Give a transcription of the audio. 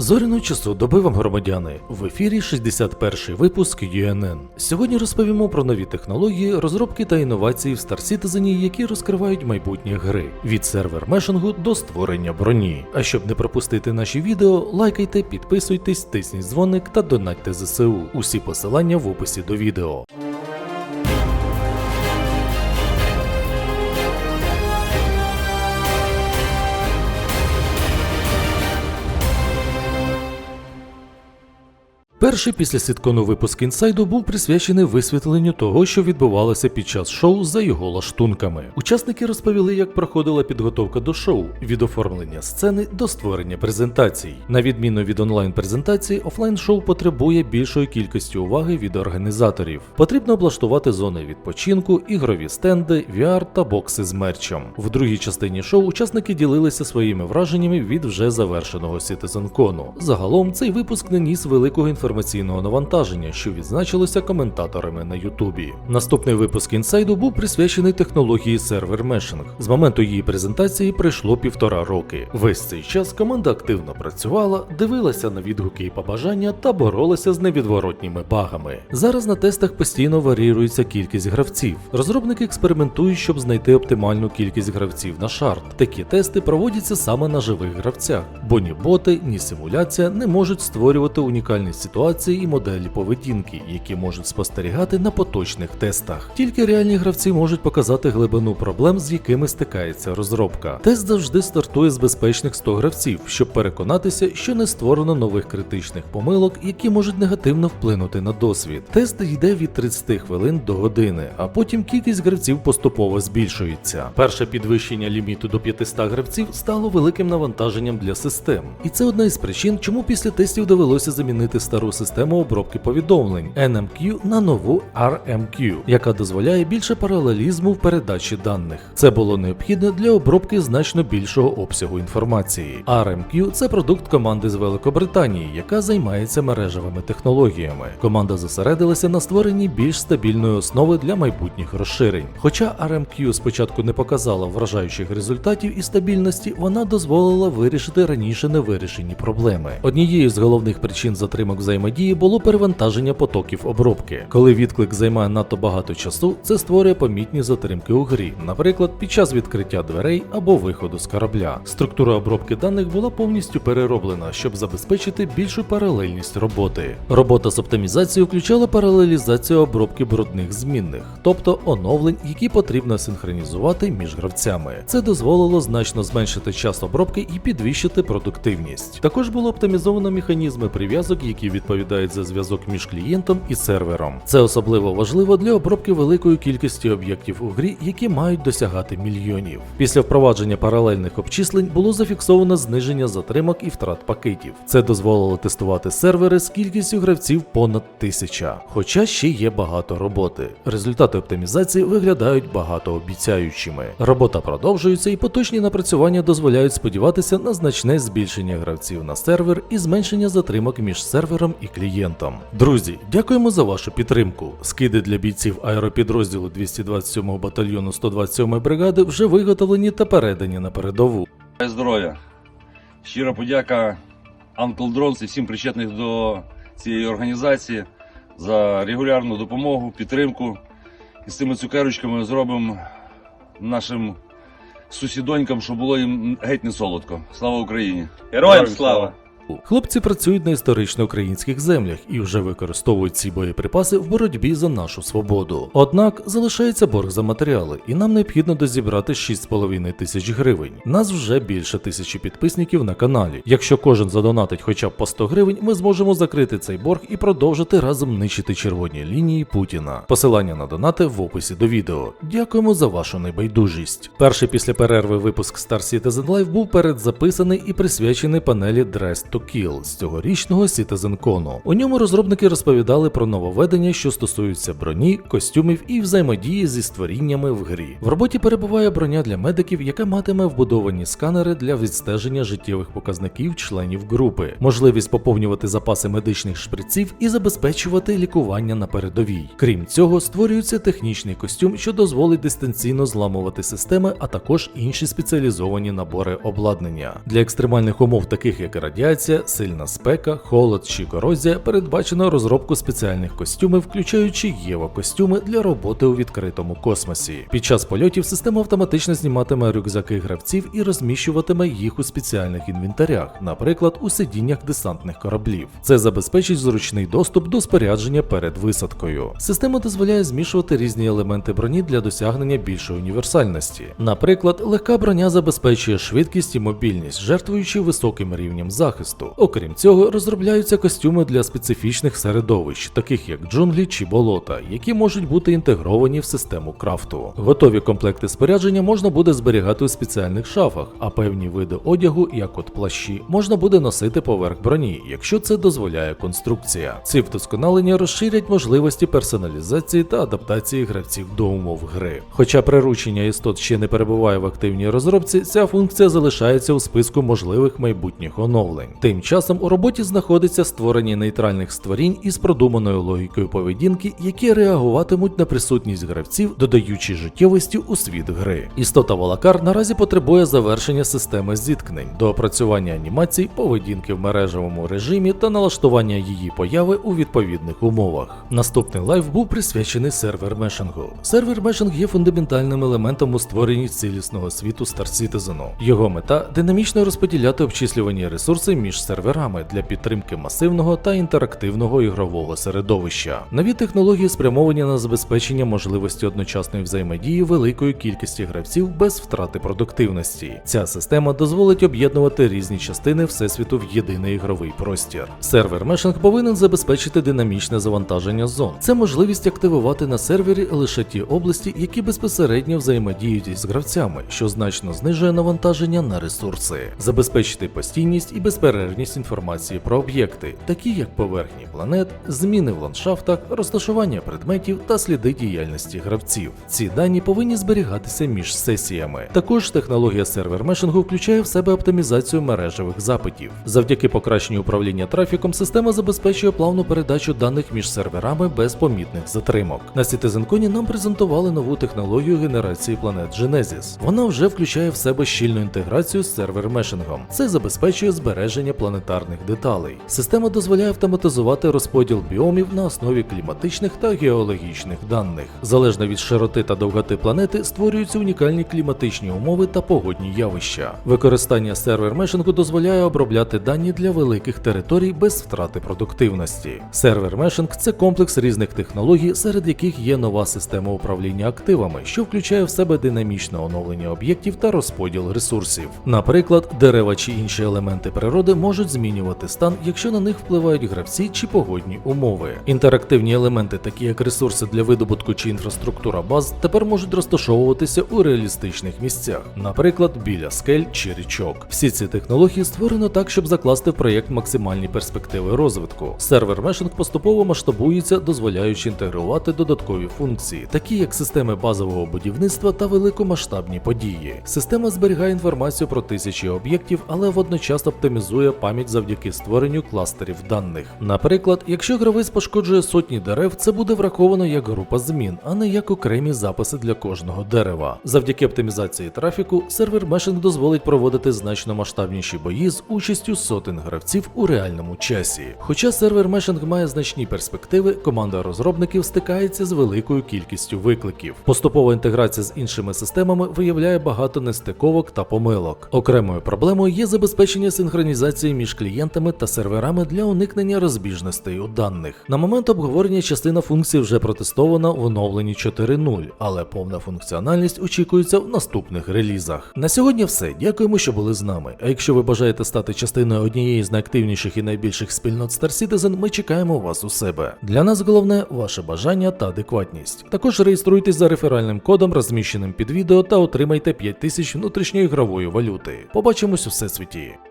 Зоряного часу доби вам громадяни. В ефірі 61 випуск UNN. Сьогодні розповімо про нові технології, розробки та інновації в Star Citizen, які розкривають майбутнє гри від сервер мешингу до створення броні. А щоб не пропустити наші відео, лайкайте, підписуйтесь, тисніть дзвоник та донатьте ЗСУ. Усі посилання в описі до відео. Перший після сіткону випуск інсайду був присвячений висвітленню того, що відбувалося під час шоу за його лаштунками. Учасники розповіли, як проходила підготовка до шоу від оформлення сцени до створення презентацій. На відміну від онлайн-презентації, офлайн-шоу потребує більшої кількості уваги від організаторів. Потрібно облаштувати зони відпочинку, ігрові стенди, VR та бокси з мерчем. В другій частині шоу учасники ділилися своїми враженнями від вже завершеного CitizenCon. Загалом цей випуск не ніс великого інформаційного навантаження, що відзначилося коментаторами на Ютубі. Наступний випуск інсайду був присвячений технології сервер мешинг. З моменту її презентації пройшло півтора роки. Весь цей час команда активно працювала, дивилася на відгуки і побажання та боролася з невідворотніми багами. Зараз на тестах постійно варіюється кількість гравців. Розробники експериментують, щоб знайти оптимальну кількість гравців на шарт. Такі тести проводяться саме на живих гравцях, бо ні боти, ні симуляція не можуть створювати унікальні ситуації і моделі поведінки, які можуть спостерігати на поточних тестах. Тільки реальні гравці можуть показати глибину проблем, з якими стикається розробка. Тест завжди стартує з безпечних 100 гравців, щоб переконатися, що не створено нових критичних помилок, які можуть негативно вплинути на досвід. Тест йде від 30 хвилин до години, а потім кількість гравців поступово збільшується. Перше підвищення ліміту до 500 гравців стало великим навантаженням для систем, і це одна із причин, чому після тестів довелося замінити стару систему обробки повідомлень NMQ на нову RMQ, яка дозволяє більше паралелізму в передачі даних. Це було необхідно для обробки значно більшого обсягу інформації. RMQ – це продукт команди з Великобританії, яка займається мережевими технологіями. Команда зосередилася на створенні більш стабільної основи для майбутніх розширень. Хоча RMQ спочатку не показала вражаючих результатів і стабільності, вона дозволила вирішити раніше невирішені проблеми. Однією з головних причин затримок взаємодії було перевантаження потоків обробки. Коли відклик займає надто багато часу, це створює помітні затримки у грі, наприклад, під час відкриття дверей або виходу з корабля. Структура обробки даних була повністю перероблена, щоб забезпечити більшу паралельність роботи. Робота з оптимізацією включала паралелізацію обробки брудних змінних, тобто оновлень, які потрібно синхронізувати між гравцями. Це дозволило значно зменшити час обробки і підвищити продуктивність. Також було оптимізовано механізми прив'язок, які відповідають за зв'язок між клієнтом і сервером. Це особливо важливо для обробки великої кількості об'єктів у грі, які мають досягати мільйонів. Після впровадження паралельних обчислень було зафіксовано зниження затримок і втрат пакетів. Це дозволило тестувати сервери з кількістю гравців понад тисяча. Хоча ще є багато роботи. Результати оптимізації виглядають багатообіцяючими. Робота продовжується, і поточні напрацювання дозволяють сподіватися на значне збільшення гравців на сервер і зменшення затримок між сервером і клієнтом. Друзі, дякуємо за вашу підтримку. Скиди для бійців аеропідрозділу 227 го батальйону 127 ї бригади вже виготовлені та передані на передову. Здоров'я. Щира подяка Uncle Drones і всім причетних до цієї організації за регулярну допомогу, підтримку. І з цими цукерочками зробимо нашим сусідонькам, щоб було їм геть не солодко. Слава Україні! Героям слава! Хлопці працюють на історично українських землях і вже використовують ці боєприпаси в боротьбі за нашу свободу. Однак залишається борг за матеріали, і нам необхідно дозібрати 6,5 тисяч гривень. Нас вже більше тисячі підписників на каналі. Якщо кожен задонатить хоча б по 100 гривень, ми зможемо закрити цей борг і продовжити разом нищити червоні лінії Путіна. Посилання на донати в описі до відео. Дякуємо за вашу небайдужість. Перший після перерви випуск Star Citizen Live був передзаписаний і присвячений панелі Dress to Kill з цьогорічного CitizenCon. У ньому розробники розповідали про нововведення, що стосуються броні, костюмів і взаємодії зі створіннями в грі. В роботі перебуває броня для медиків, яка матиме вбудовані сканери для відстеження життєвих показників членів групи, можливість поповнювати запаси медичних шприців і забезпечувати лікування на передовій. Крім цього, створюється технічний костюм, що дозволить дистанційно зламувати системи, а також інші спеціалізовані набори обладнання. Для екстремальних умов, таких як радіація. Радіація, сильна спека, холод чи корозія, передбачено розробку спеціальних костюмів, включаючи єво-костюми для роботи у відкритому космосі. Під час польотів система автоматично зніматиме рюкзаки гравців і розміщуватиме їх у спеціальних інвентарях, наприклад, у сидіннях десантних кораблів. Це забезпечить зручний доступ до спорядження перед висадкою. Система дозволяє змішувати різні елементи броні для досягнення більшої універсальності. Наприклад, легка броня забезпечує швидкість і мобільність, жертвуючи високим рівнем захисту. Окрім цього, розробляються костюми для специфічних середовищ, таких як джунглі чи болота, які можуть бути інтегровані в систему крафту. Готові комплекти спорядження можна буде зберігати у спеціальних шафах, а певні види одягу, як от плащі, можна буде носити поверх броні, якщо це дозволяє конструкція. Ці вдосконалення розширять можливості персоналізації та адаптації гравців до умов гри. Хоча приручення істот ще не перебуває в активній розробці, ця функція залишається у списку можливих майбутніх оновлень. Тим часом у роботі знаходиться створення нейтральних створінь із продуманою логікою поведінки, які реагуватимуть на присутність гравців, додаючи життєвості у світ гри. Істота Волакар наразі потребує завершення системи зіткнень, доопрацювання анімацій, поведінки в мережевому режимі та налаштування її появи у відповідних умовах. Наступний лайф був присвячений сервер мешингу. Сервер мешинг є фундаментальним елементом у створенні цілісного світу Star Citizen. Його мета динамічно розподіляти обчислювані ресурси між серверами для підтримки масивного та інтерактивного ігрового середовища. Нові технології спрямовані на забезпечення можливості одночасної взаємодії великої кількості гравців без втрати продуктивності. Ця система дозволить об'єднувати різні частини всесвіту в єдиний ігровий простір. Сервер мешинг повинен забезпечити динамічне завантаження зон. Це можливість активувати на сервері лише ті області, які безпосередньо взаємодіють із гравцями, що значно знижує навантаження на ресурси, забезпечити постійність і безперервність інформації про об'єкти, такі як поверхні планет, зміни в ландшафтах, розташування предметів та сліди діяльності гравців. Ці дані повинні зберігатися між сесіями. Також технологія сервер мешингу включає в себе оптимізацію мережевих запитів. Завдяки покращенню управління трафіком, система забезпечує плавну передачу даних між серверами без помітних затримок. На CitizenCon нам презентували нову технологію генерації планет Genesis. Вона вже включає в себе щільну інтеграцію з сервер мешингом. Це забезпечує збереження планетарних деталей. Система дозволяє автоматизувати розподіл біомів на основі кліматичних та геологічних даних. Залежно від широти та довготи планети створюються унікальні кліматичні умови та погодні явища. Використання сервер мешингу дозволяє обробляти дані для великих територій без втрати продуктивності. Сервер мешинг це комплекс різних технологій, серед яких є нова система управління активами, що включає в себе динамічне оновлення об'єктів та розподіл ресурсів. Наприклад, дерева чи інші елементи природи можуть змінювати стан, якщо на них впливають гравці чи погодні умови. Інтерактивні елементи, такі як ресурси для видобутку чи інфраструктура баз, тепер можуть розташовуватися у реалістичних місцях, наприклад, біля скель чи річок. Всі ці технології створено так, щоб закласти в проєкт максимальні перспективи розвитку. Сервер мешинг поступово масштабується, дозволяючи інтегрувати додаткові функції, такі як системи базового будівництва та великомасштабні події. Система зберігає інформацію про тисячі об'єктів, але водночас оптимізує пам'ять завдяки створенню кластерів даних. Наприклад, якщо гравець пошкоджує сотні дерев, це буде враховано як група змін, а не як окремі записи для кожного дерева. Завдяки оптимізації трафіку, сервер мешинг дозволить проводити значно масштабніші бої з участю сотень гравців у реальному часі. Хоча сервер мешинг має значні перспективи, команда розробників стикається з великою кількістю викликів. Поступова інтеграція з іншими системами виявляє багато нестиковок та помилок. Окремою проблемою є забезпечення синхронізації між клієнтами та серверами для уникнення розбіжностей у даних. На момент обговорення частина функцій вже протестована в оновленні 4.0, але повна функціональність очікується в наступних релізах. На сьогодні все. Дякуємо, що були з нами. А якщо ви бажаєте стати частиною однієї з найактивніших і найбільших спільнот Star Citizen, ми чекаємо вас у себе. Для нас головне ваше бажання та адекватність. Також реєструйтесь за реферальним кодом, розміщеним під відео, та отримайте 5000 внутрішньої ігрової валюти. Побачимось у всесвіті.